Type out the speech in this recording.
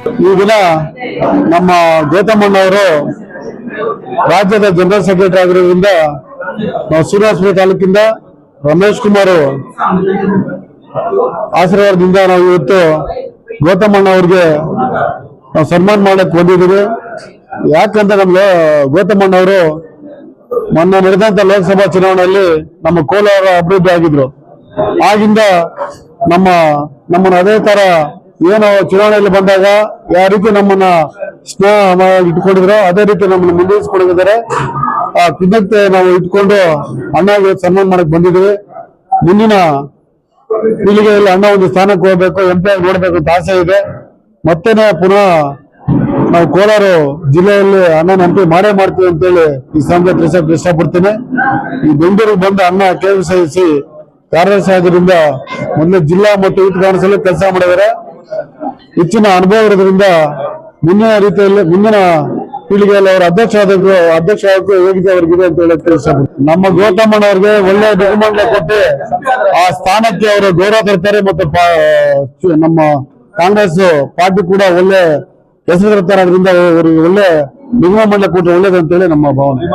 ಈ ದಿನ ನಮ್ಮ ಗೌತಮಣ್ಣವರು ರಾಜ್ಯದ ಜನರಲ್ ಸೆಕ್ರೆಟರಿ ಆಗಿರೋದ್ರಿಂದ ನಾವು ಶ್ರೀನಿವಾಸಪುರ ತಾಲೂಕಿಂದ ರಮೇಶ್ ಕುಮಾರ್ ಆಶೀರ್ವಾದದಿಂದ ನಾವು ಇವತ್ತು ಗೌತಮಣ್ಣ ಅವ್ರಿಗೆ ನಾವು ಸನ್ಮಾನ ಮಾಡಕ್ ಬಂದಿದ್ದೀವಿ. ಯಾಕಂದ್ರೆ ನಮ್ಗೆ ಗೌತಮಣ್ಣ ಅವರು ಮೊನ್ನೆ ನಡೆದಂತ ಲೋಕಸಭಾ ಚುನಾವಣೆಯಲ್ಲಿ ನಮ್ಮ ಕೋಲಾರ ಅಭಿವೃದ್ಧಿ ಆಗಿದ್ರು. ಆಗಿಂದ ನಮ್ಮ ನಮ್ಮನ್ನು ಅದೇ ತರ ಏನು ಚುನಾವಣೆಯಲ್ಲಿ ಬಂದಾಗ ಯಾವ ರೀತಿ ನಮ್ಮನ್ನ ಸ್ನೇಹ ಇಟ್ಕೊಂಡಿದ್ರು ಅದೇ ರೀತಿ ನಮ್ಮನ್ನ ಮುಂದುವರಿಸಿಕೊಂಡಿದ್ದಾರೆ. ಆ ಕೃತಜ್ಞತೆ ನಾವು ಇಟ್ಕೊಂಡು ಅಣ್ಣಗೆ ಸನ್ಮಾನ ಮಾಡಕ್ ಬಂದಿದ್ದೀವಿ. ಮುಂದಿನ ಪೀಳಿಗೆಯಲ್ಲಿ ಅಣ್ಣ ಒಂದು ಸ್ಥಾನಕ್ಕೆ ಹೋಗ್ಬೇಕು ಎಂಪಿ ನೋಡ್ಬೇಕು ಅಂತ ಆಸೆ ಇದೆ. ಮತ್ತೇನೆ ಪುನಃ ನಾವು ಕೋಲಾರ ಜಿಲ್ಲೆಯಲ್ಲಿ ಅಣ್ಣನ ಎಂ ಪಿ ಮಾಡೇ ಮಾಡ್ತೀವಿ ಅಂತೇಳಿ ಈ ಸಂಘ ತಿಳಿಸಕ್ ಇಷ್ಟಪಡ್ತೇನೆ. ಈ ಬೆಂಗಳೂರಿಗೆ ಬಂದ ಅಣ್ಣ ಕೆಎಸ್ಐಸಿ ಕಾರ್ಯದರ್ಶಿ ಆಗಿದ್ದರಿಂದ ಮೊದಲು ಜಿಲ್ಲಾ ಮತ್ತು ಯೂತ್ ಕಾಣಿಸಲು ಕೆಲಸ ಮಾಡಿದ್ದಾರೆ. ಹೆಚ್ಚಿನ ಅನುಭವ ಇರೋದ್ರಿಂದ ಮುಂದಿನ ರೀತಿಯಲ್ಲಿ ಮುಂದಿನ ಪೀಳಿಗೆಯಲ್ಲಿ ಅವರ ಅಧ್ಯಕ್ಷ ಆದಕ್ಕೂ ಅಧ್ಯಕ್ಷ ಆಗಕ್ಕೂ ವೇದಿಕೆ ಅಂತ ಹೇಳಕ್ ತಿಳಿಸಬೇಕು ನಮ್ಮ ಗೌತಮಣ್ಣ ಅವ್ರಿಗೆ ಒಳ್ಳೆ ಬಹುಮಾನ ಕೊಟ್ಟು ಆ ಸ್ಥಾನಕ್ಕೆ ಅವರು ಗೌರವ ತರ್ತಾರೆ ಮತ್ತು ನಮ್ಮ ಕಾಂಗ್ರೆಸ್ ಪಾರ್ಟಿ ಕೂಡ ಒಳ್ಳೆ ಹೆಸರು ತರ್ತಾರೆ. ಅದರಿಂದ ಅವರಿಗೆ ಒಳ್ಳೆ ಬಹುಮಾನ ಕೊಟ್ಟರೆ ಒಳ್ಳೇದಂತೇಳಿ ನಮ್ಮ ಭಾವನೆ.